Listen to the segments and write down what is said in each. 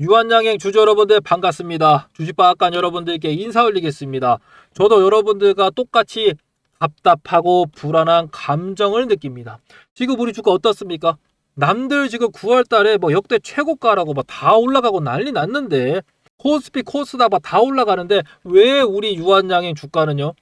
유한양행 주주 여러분들 반갑습니다. 주식박간 여러분들께 인사 올리겠습니다. 저도 여러분들과 똑같이 답답하고 불안한 감정을 느낍니다. 지금 우리 주가 어떻습니까? 남들 지금 9월 달에 뭐 역대 최고가라고 막 다 올라가고 난리 났는데 코스피 코스닥 막다 올라가는데 왜 우리 유한양행 주가는요?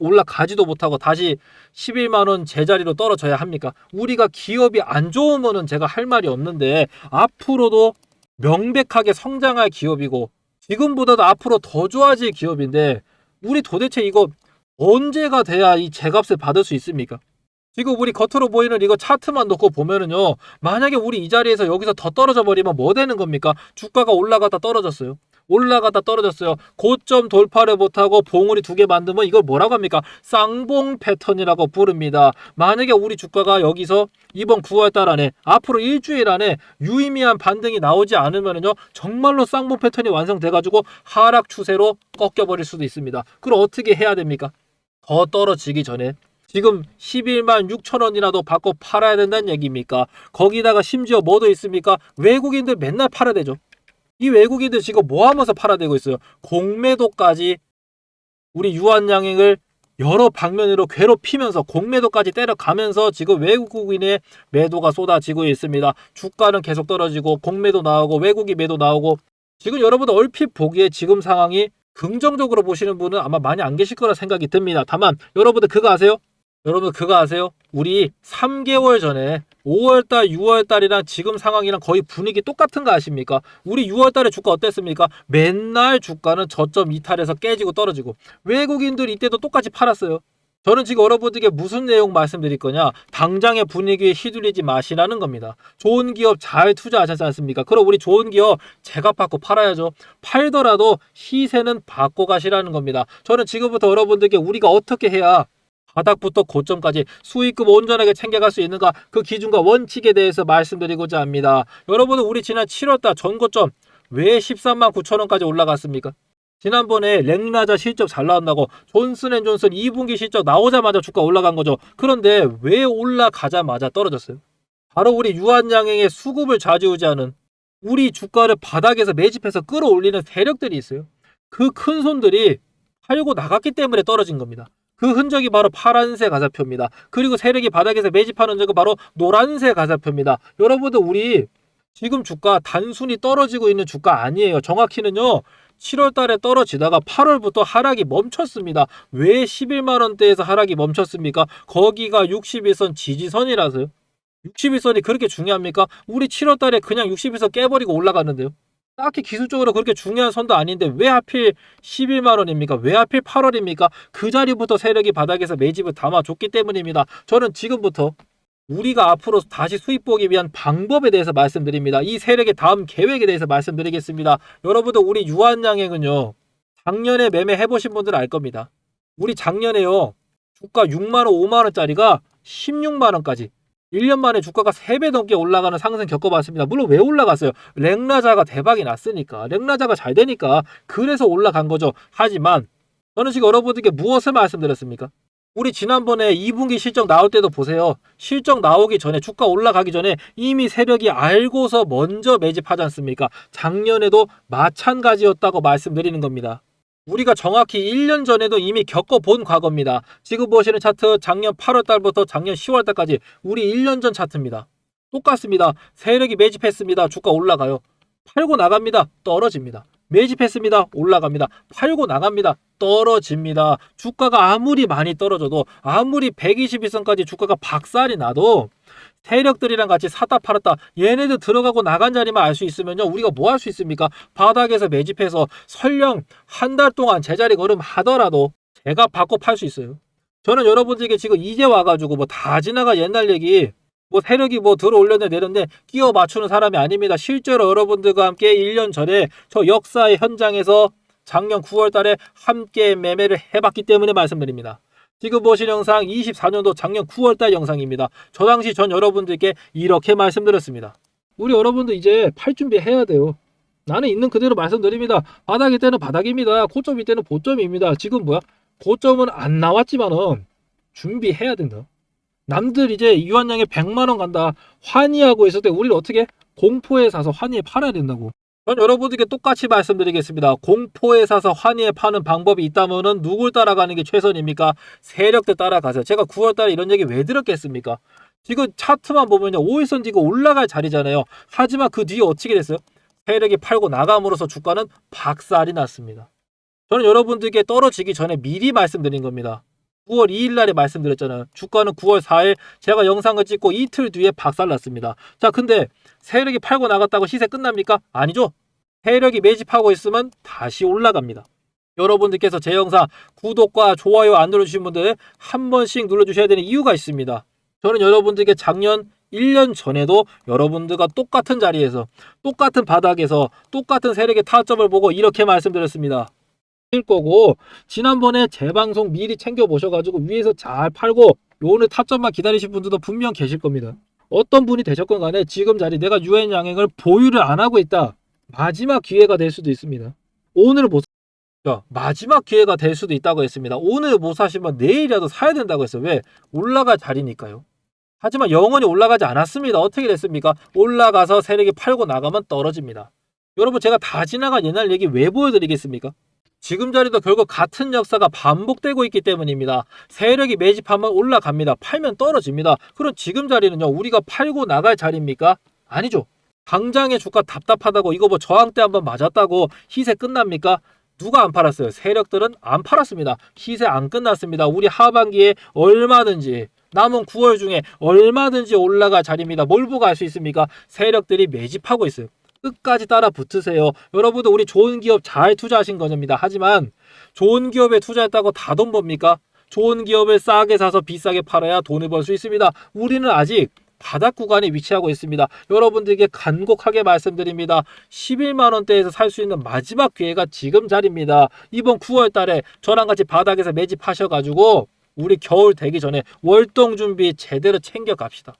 올라가지도 못하고 다시 11만 원 제자리로 떨어져야 합니까? 우리가 기업이 안 좋으면은 제가 할 말이 없는데 앞으로도 명백하게 성장할 기업이고 지금보다도 앞으로 더 좋아질 기업인데 우리 도대체 이거 언제가 돼야 이 제값을 받을 수 있습니까? 지금 우리 겉으로 보이는 이거 차트만 놓고 보면은요 만약에 우리 이 자리에서 여기서 더 떨어져 버리면 뭐 되는 겁니까? 주가가 올라가다 떨어졌어요. 올라가다 떨어졌어요. 고점 돌파를 못하고 봉우리 두 개 만들면 이걸 뭐라고 합니까? 쌍봉 패턴이라고 부릅니다. 만약에 우리 주가가 여기서 이번 9월 달 안에 앞으로 일주일 안에 유의미한 반등이 나오지 않으면은요 정말로 쌍봉 패턴이 완성돼가지고 하락 추세로 꺾여버릴 수도 있습니다. 그럼 어떻게 해야 됩니까? 더 떨어지기 전에 지금 11만 6천 원이라도 받고 팔아야 된다는 얘기입니까? 거기다가 심지어 뭐도 있습니까? 외국인들 맨날 팔아야 되죠. 이 외국인들 지금 뭐 하면서 팔아대고 있어요? 공매도까지 우리 유한양행을 여러 방면으로 괴롭히면서 공매도까지 때려가면서 지금 외국인의 매도가 쏟아지고 있습니다. 주가는 계속 떨어지고 공매도 나오고 외국인 매도 나오고 지금 여러분 얼핏 보기에 지금 상황이 긍정적으로 보시는 분은 아마 많이 안 계실 거라 생각이 듭니다. 다만 여러분들 그거 아세요? 여러분 그거 아세요? 우리 3개월 전에 5월달, 6월달이랑 지금 상황이랑 거의 분위기 똑같은 거 아십니까? 우리 6월달에 주가 어땠습니까? 맨날 주가는 저점 이탈해서 깨지고 떨어지고 외국인들 이때도 똑같이 팔았어요. 저는 지금 여러분들에게 무슨 내용 말씀드릴 거냐? 당장의 분위기에 휘둘리지 마시라는 겁니다. 좋은 기업 잘 투자하셨지 않습니까? 그럼 우리 좋은 기업 제값 받고 팔아야죠. 팔더라도 시세는 받고 가시라는 겁니다. 저는 지금부터 여러분들께 우리가 어떻게 해야 바닥부터 고점까지 수익금 온전하게 챙겨갈 수 있는가 그 기준과 원칙에 대해서 말씀드리고자 합니다. 여러분은 우리 지난 7월달 전고점 왜 13만 9천 원까지 올라갔습니까? 지난번에 랭라자 실적 잘 나온다고 존슨앤존슨 2분기 실적 나오자마자 주가 올라간 거죠. 그런데 왜 올라가자마자 떨어졌어요? 바로 우리 유한양행의 수급을 좌지우지하는 우리 주가를 바닥에서 매집해서 끌어올리는 세력들이 있어요. 그 큰 손들이 팔고 나갔기 때문에 떨어진 겁니다. 그 흔적이 바로 파란색 가사표입니다. 그리고 세력이 바닥에서 매집하는 흔적은 바로 노란색 가사표입니다. 여러분들 우리 지금 주가 단순히 떨어지고 있는 주가 아니에요. 정확히는요. 7월 달에 떨어지다가 8월부터 하락이 멈췄습니다. 왜 11만 원대에서 하락이 멈췄습니까? 거기가 61선 지지선이라서요. 61선이 그렇게 중요합니까? 우리 7월 달에 그냥 61선 깨버리고 올라갔는데요. 딱히 기술적으로 그렇게 중요한 선도 아닌데 왜 하필 11만 원입니까? 왜 하필 8월입니까? 그 자리부터 세력이 바닥에서 매집을 담아줬기 때문입니다. 저는 지금부터 우리가 앞으로 다시 수입 보기 위한 방법에 대해서 말씀드립니다. 이 세력의 다음 계획에 대해서 말씀드리겠습니다. 여러분들 우리 유한양행은요. 작년에 매매해 보신 분들은 알 겁니다. 우리 작년에요. 주가 6만 원, 5만 원짜리가 16만 원까지 1년 만에 주가가 3배 넘게 올라가는 상승 겪어봤습니다. 물론 왜 올라갔어요? 랭라자가 대박이 났으니까. 랭라자가 잘 되니까. 그래서 올라간 거죠. 하지만 저는 지금 여러분들께 무엇을 말씀드렸습니까? 우리 지난번에 2분기 실적 나올 때도 보세요. 실적 나오기 전에 주가 올라가기 전에 이미 세력이 알고서 먼저 매집하지 않습니까? 작년에도 마찬가지였다고 말씀드리는 겁니다. 우리가 정확히 1년 전에도 이미 겪어본 과거입니다. 지금 보시는 차트 작년 8월 달부터 작년 10월 달까지 우리 1년 전 차트입니다. 똑같습니다. 세력이 매집했습니다. 주가 올라가요. 팔고 나갑니다. 떨어집니다. 매집했습니다. 올라갑니다. 팔고 나갑니다. 떨어집니다. 주가가 아무리 많이 떨어져도 아무리 121선까지 주가가 박살이 나도 세력들이랑 같이 사다 팔았다. 얘네들 들어가고 나간 자리만 알 수 있으면요. 우리가 뭐 할 수 있습니까? 바닥에서 매집해서 설령 한 달 동안 제자리 걸음 하더라도 제가 받고 팔 수 있어요. 저는 여러분들에게 지금 이제 와가지고 뭐 다 지나가 옛날 얘기 뭐 세력이 뭐 들어올렸네 내렸네 끼워 맞추는 사람이 아닙니다. 실제로 여러분들과 함께 1년 전에 저 역사의 현장에서 작년 9월 달에 함께 매매를 해봤기 때문에 말씀드립니다. 지금 보신 영상 24년도 작년 9월 달 영상입니다. 저 당시 전 여러분들께 이렇게 말씀드렸습니다. 우리 여러분들 이제 팔 준비해야 돼요. 나는 있는 그대로 말씀드립니다. 바닥일 때는 바닥입니다. 고점일 때는 고점입니다. 지금 뭐야? 고점은 안 나왔지만은 준비해야 된다. 남들 이제 유한양에 100만 원 간다 환희하고 있을 때 우리를 어떻게 공포에 사서 환희에 팔아야 된다고. 전 여러분들께 똑같이 말씀드리겠습니다. 공포에 사서 환희에 파는 방법이 있다면은 누굴 따라가는 게 최선입니까? 세력들 따라가세요. 제가 9월달에 이런 얘기 왜 들었겠습니까? 지금 차트만 보면요. 5일선 뒤가 올라갈 자리잖아요. 하지만 그 뒤에 어떻게 됐어요? 세력이 팔고 나감으로써 주가는 박살이 났습니다. 저는 여러분들께 떨어지기 전에 미리 말씀드린 겁니다. 9월 2일 날에 말씀드렸잖아요. 주가는 9월 4일 제가 영상을 찍고 이틀 뒤에 박살났습니다. 자, 근데 세력이 팔고 나갔다고 시세 끝납니까? 아니죠. 세력이 매집하고 있으면 다시 올라갑니다. 여러분들께서 제 영상 구독과 좋아요 안 눌러주신 분들 한 번씩 눌러주셔야 되는 이유가 있습니다. 저는 여러분들께 작년 1년 전에도 여러분들과 똑같은 자리에서 똑같은 바닥에서 똑같은 세력의 타점을 보고 이렇게 말씀드렸습니다. 일 거고 지난번에 제 방송 미리 챙겨 보셔가지고 위에서 잘 팔고 오늘 타점만 기다리신 분들도 분명 계실 겁니다. 어떤 분이 되셨건 간에 지금 자리 내가 유엔 양행을 보유를 안 하고 있다. 마지막 기회가 될 수도 있습니다. 오늘 못 자, 마지막 기회가 될 수도 있다고 했습니다. 오늘 못 사시면 내일이라도 사야 된다고 했어요. 왜? 올라갈 자리니까요. 하지만 영원히 올라가지 않았습니다. 어떻게 됐습니까? 올라가서 세력이 팔고 나가면 떨어집니다. 여러분 제가 다 지나간 옛날 얘기 왜 보여드리겠습니까? 지금 자리도 결국 같은 역사가 반복되고 있기 때문입니다. 세력이 매집하면 올라갑니다. 팔면 떨어집니다. 그럼 지금 자리는요, 우리가 팔고 나갈 자리입니까? 아니죠. 당장의 주가 답답하다고 이거 뭐 저항대 한번 맞았다고 시세 끝납니까? 누가 안 팔았어요? 세력들은 안 팔았습니다. 시세 안 끝났습니다. 우리 하반기에 얼마든지 남은 9월 중에 얼마든지 올라갈 자리입니다. 뭘 보고 알 수 있습니까? 세력들이 매집하고 있어요. 끝까지 따라 붙으세요. 여러분도 우리 좋은 기업 잘 투자하신 겁니다. 하지만 좋은 기업에 투자했다고 다 돈 법니까? 좋은 기업을 싸게 사서 비싸게 팔아야 돈을 벌 수 있습니다. 우리는 아직 바닥 구간에 위치하고 있습니다. 여러분들께 간곡하게 말씀드립니다. 11만 원대에서 살 수 있는 마지막 기회가 지금 자리입니다. 이번 9월 달에 저랑 같이 바닥에서 매집하셔 가지고 우리 겨울 되기 전에 월동 준비 제대로 챙겨 갑시다.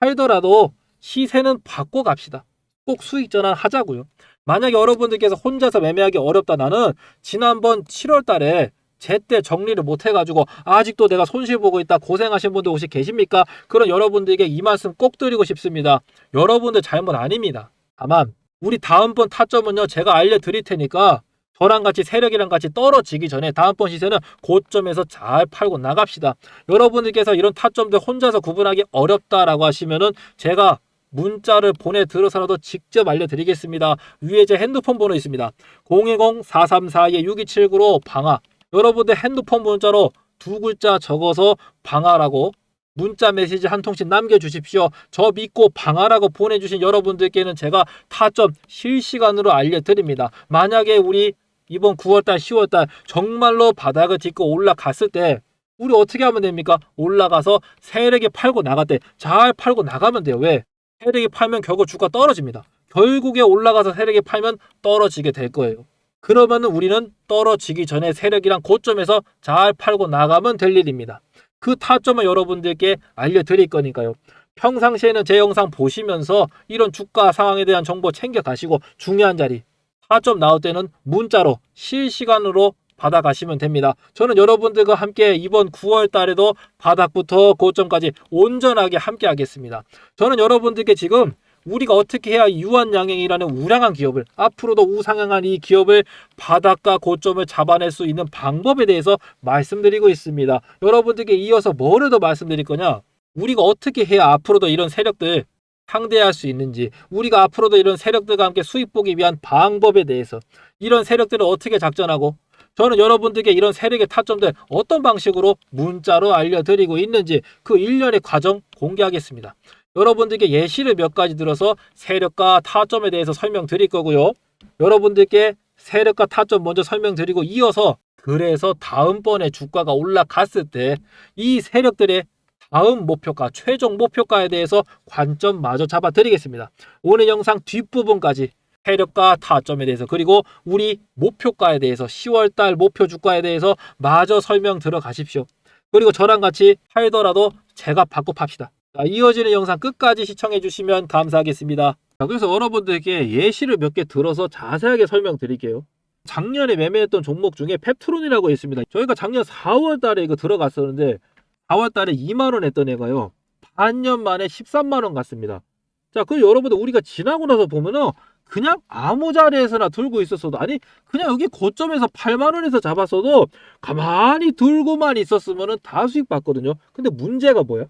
팔더라도 시세는 받고 갑시다. 꼭 수익 전환 하자고요. 만약에 여러분들께서 혼자서 매매하기 어렵다 나는 지난번 7월 달에 제때 정리를 못 해가지고 아직도 내가 손실 보고 있다 고생하신 분들 혹시 계십니까? 그런 여러분들에게 이 말씀 꼭 드리고 싶습니다. 여러분들 잘못 아닙니다. 다만 우리 다음번 타점은요 제가 알려드릴 테니까 저랑 같이 세력이랑 같이 떨어지기 전에 다음번 시세는 고점에서 잘 팔고 나갑시다. 여러분들께서 이런 타점들 혼자서 구분하기 어렵다라고 하시면은 제가 문자를 보내 들어서라도 직접 알려드리겠습니다. 위에 제 핸드폰 번호 있습니다. 010-434-6279로 방아. 여러분들 핸드폰 문자로 두 글자 적어서 방아라고 문자 메시지 한 통씩 남겨주십시오. 저 믿고 방아라고 보내주신 여러분들께는 제가 타점 실시간으로 알려드립니다. 만약에 우리 이번 9월달, 10월달 정말로 바닥을 딛고 올라갔을 때 우리 어떻게 하면 됩니까? 올라가서 세력이 팔고 나갈 때잘 팔고 나가면 돼요. 왜? 세력이 팔면 결국 주가 떨어집니다. 결국에 올라가서 세력이 팔면 떨어지게 될 거예요. 그러면은 우리는 떨어지기 전에 세력이랑 고점에서 잘 팔고 나가면 될 일입니다. 그 타점을 여러분들께 알려드릴 거니까요. 평상시에는 제 영상 보시면서 이런 주가 상황에 대한 정보 챙겨 가시고 중요한 자리 타점 나올 때는 문자로 실시간으로 받아가시면 됩니다. 저는 여러분들과 함께 이번 9월 달에도 바닥부터 고점까지 온전하게 함께 하겠습니다. 저는 여러분들께 지금 우리가 어떻게 해야 유한양행이라는 우량한 기업을 앞으로도 우상향한 이 기업을 바닥과 고점을 잡아낼 수 있는 방법에 대해서 말씀드리고 있습니다. 여러분들께 이어서 뭐를 더 말씀드릴 거냐? 우리가 어떻게 해야 앞으로도 이런 세력들 상대할 수 있는지 우리가 앞으로도 이런 세력들과 함께 수익 보기 위한 방법에 대해서 이런 세력들을 어떻게 작전하고 저는 여러분들께 이런 세력의 타점들 어떤 방식으로 문자로 알려드리고 있는지 그 일련의 과정 공개하겠습니다. 여러분들께 예시를 몇 가지 들어서 세력과 타점에 대해서 설명드릴 거고요. 여러분들께 세력과 타점 먼저 설명드리고 이어서 그래서 다음번에 주가가 올라갔을 때 이 세력들의 다음 목표가 최종 목표가에 대해서 관점 마저 잡아 드리겠습니다. 오늘 영상 뒷부분까지 세력과 타점에 대해서 그리고 우리 목표가에 대해서 10월달 목표 주가에 대해서 마저 설명 들어가십시오. 그리고 저랑 같이 팔더라도 제가 받고 팝시다. 자, 이어지는 영상 끝까지 시청해 주시면 감사하겠습니다. 자, 그래서 여러분들께 예시를 몇 개 들어서 자세하게 설명드릴게요. 작년에 매매했던 종목 중에 펩트론이라고 있습니다. 저희가 작년 4월 달에 이거 들어갔었는데 4월 달에 2만 원 했던 애가요. 반년 만에 13만 원 갔습니다. 자, 그 여러분들 우리가 지나고 나서 보면은 그냥 아무 자리에서나 들고 있었어도 아니 그냥 여기 고점에서 8만 원에서 잡았어도 가만히 들고만 있었으면은 다 수익 받거든요. 근데 문제가 뭐야?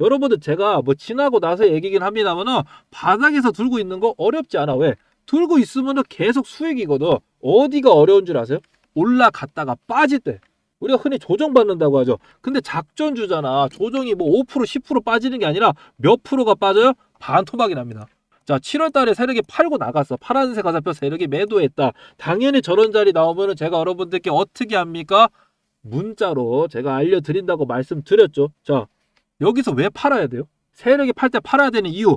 여러분들 제가 뭐 지나고 나서 얘기긴 합니다만은 바닥에서 들고 있는 거 어렵지 않아. 왜? 들고 있으면은 계속 수익이거든. 어디가 어려운 줄 아세요? 올라갔다가 빠질 때. 우리가 흔히 조정받는다고 하죠. 근데 작전주잖아. 조정이 뭐 5% 10% 빠지는 게 아니라 몇 프로가 빠져요? 반 토막이 납니다. 자, 7월 달에 세력이 팔고 나갔어. 파란색 화살표 세력이 매도했다. 당연히 저런 자리 나오면은 제가 여러분들께 어떻게 합니까? 문자로 제가 알려드린다고 말씀드렸죠. 자, 여기서 왜 팔아야 돼요? 세력이 팔 때 팔아야 되는 이유.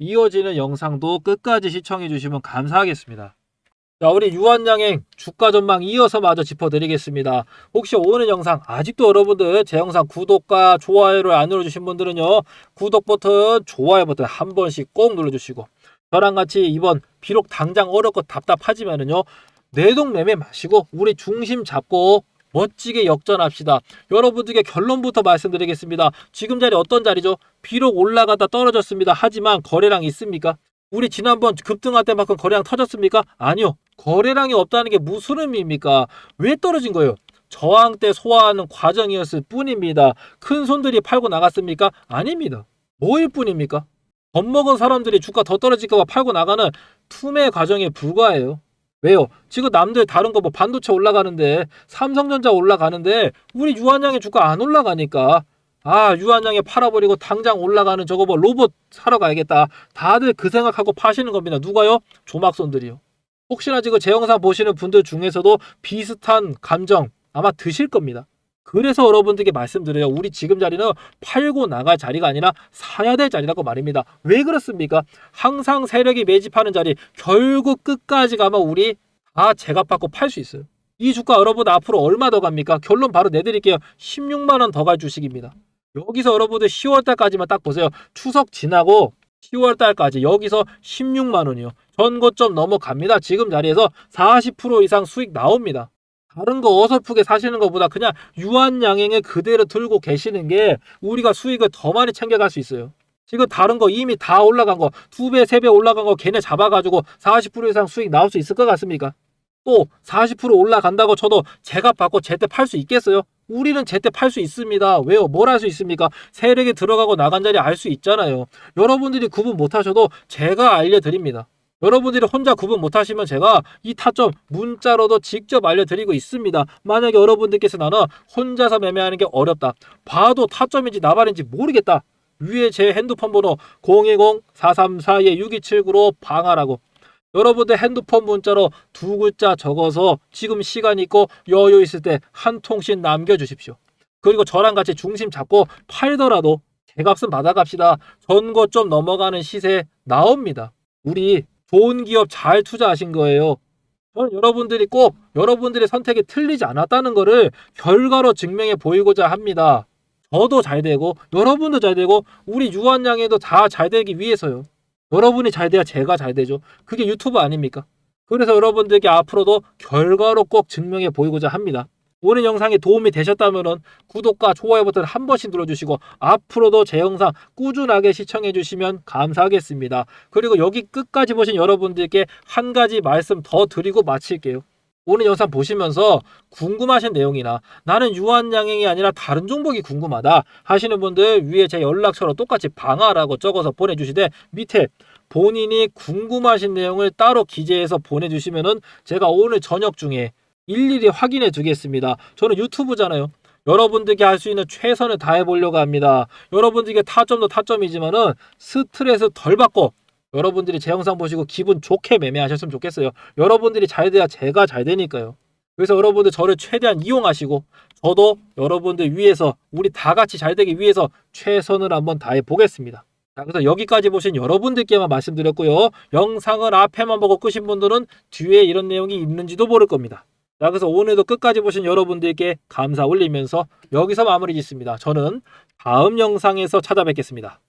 이어지는 영상도 끝까지 시청해 주시면 감사하겠습니다. 자, 우리 유한양행 주가 전망 이어서 마저 짚어드리겠습니다. 혹시 오늘 영상 아직도 여러분들 제 영상 구독과 좋아요를 안 눌러주신 분들은요 구독 버튼, 좋아요 버튼 한 번씩 꼭 눌러주시고 저랑 같이 이번 비록 당장 어렵고 답답하지만은요 내동매매 마시고 우리 중심 잡고 멋지게 역전합시다. 여러분들께 결론부터 말씀드리겠습니다. 지금 자리 어떤 자리죠? 비록 올라가다 떨어졌습니다. 하지만 거래량 있습니까? 우리 지난번 급등할 때만큼 거래량 터졌습니까? 아니요. 거래량이 없다는 게 무슨 의미입니까? 왜 떨어진 거예요? 저항 때 소화하는 과정이었을 뿐입니다. 큰 손들이 팔고 나갔습니까? 아닙니다. 뭐일 뿐입니까? 겁먹은 사람들이 주가 더 떨어질까봐 팔고 나가는 투매 과정에 불과해요. 왜요? 지금 남들 다른 거 뭐 반도체 올라가는데 삼성전자 올라가는데 우리 유한양의 주가 안 올라가니까 아 유한양에 팔아버리고 당장 올라가는 저거 뭐 로봇 사러 가야겠다. 다들 그 생각하고 파시는 겁니다. 누가요? 조막손들이요. 혹시나 지금 제 영상 보시는 분들 중에서도 비슷한 감정 아마 드실 겁니다. 그래서 여러분들께 말씀드려요. 우리 지금 자리는 팔고 나갈 자리가 아니라 사야 될 자리라고 말입니다. 왜 그렇습니까? 항상 세력이 매집하는 자리 결국 끝까지 가면 우리 다 제값받고 팔 수 있어요. 이 주가 여러분 앞으로 얼마 더 갑니까? 결론 바로 내드릴게요. 16만 원 더 갈 주식입니다. 여기서 여러분들 10월 달까지만 딱 보세요. 추석 지나고 10월 달까지 여기서 16만 원이요. 전고점 넘어갑니다. 지금 자리에서 40% 이상 수익 나옵니다. 다른 거 어설프게 사시는 것보다 그냥 유한 양행을 그대로 들고 계시는 게 우리가 수익을 더 많이 챙겨갈 수 있어요. 지금 다른 거 이미 다 올라간 거, 두 배, 세 배 올라간 거 걔네 잡아가지고 40% 이상 수익 나올 수 있을 것 같습니까? 또 40% 올라간다고 쳐도 제값 받고 제때 팔 수 있겠어요? 우리는 제때 팔 수 있습니다. 왜요? 뭘 할 수 있습니까? 세력이 들어가고 나간 자리 알 수 있잖아요. 여러분들이 구분 못 하셔도 제가 알려드립니다. 여러분들이 혼자 구분 못 하시면 제가 이 타점 문자로도 직접 알려드리고 있습니다. 만약에 여러분들께서 나는 혼자서 매매하는 게 어렵다. 봐도 타점인지 나발인지 모르겠다. 위에 제 핸드폰 번호 010-434-6279로 방하라고 여러분들 핸드폰 문자로 두 글자 적어서 지금 시간 있고 여유 있을 때 한 통씩 남겨주십시오. 그리고 저랑 같이 중심 잡고 팔더라도 대값은 받아갑시다. 전거 좀 넘어가는 시세 나옵니다. 우리 좋은 기업 잘 투자하신 거예요. 저는 여러분들이 꼭 여러분들의 선택이 틀리지 않았다는 것을 결과로 증명해 보이고자 합니다. 저도 잘 되고 여러분도 잘 되고 우리 유한양에도 다 잘 되기 위해서요. 여러분이 잘 돼야 제가 잘 되죠. 그게 유튜브 아닙니까? 그래서 여러분들께 앞으로도 결과로 꼭 증명해 보이고자 합니다. 오늘 영상이 도움이 되셨다면 구독과 좋아요 버튼 한 번씩 눌러주시고 앞으로도 제 영상 꾸준하게 시청해 주시면 감사하겠습니다. 그리고 여기 끝까지 보신 여러분들께 한 가지 말씀 더 드리고 마칠게요. 오늘 영상 보시면서 궁금하신 내용이나 나는 유한양행이 아니라 다른 종목이 궁금하다 하시는 분들 위에 제 연락처로 똑같이 방하라고 적어서 보내주시되 밑에 본인이 궁금하신 내용을 따로 기재해서 보내주시면은 제가 오늘 저녁 중에 일일이 확인해 두겠습니다. 저는 유튜브잖아요. 여러분들께 할 수 있는 최선을 다해 보려고 합니다. 여러분들께 타점도 타점이지만은 스트레스 덜 받고 여러분들이 제 영상 보시고 기분 좋게 매매하셨으면 좋겠어요. 여러분들이 잘 돼야 제가 잘 되니까요. 그래서 여러분들 저를 최대한 이용하시고 저도 여러분들 위해서 우리 다 같이 잘 되기 위해서 최선을 한번 다해 보겠습니다. 자, 그래서 여기까지 보신 여러분들께만 말씀드렸고요. 영상을 앞에만 보고 끄신 분들은 뒤에 이런 내용이 있는지도 모를 겁니다. 자, 그래서 오늘도 끝까지 보신 여러분들께 감사 올리면서 여기서 마무리 짓습니다. 저는 다음 영상에서 찾아뵙겠습니다.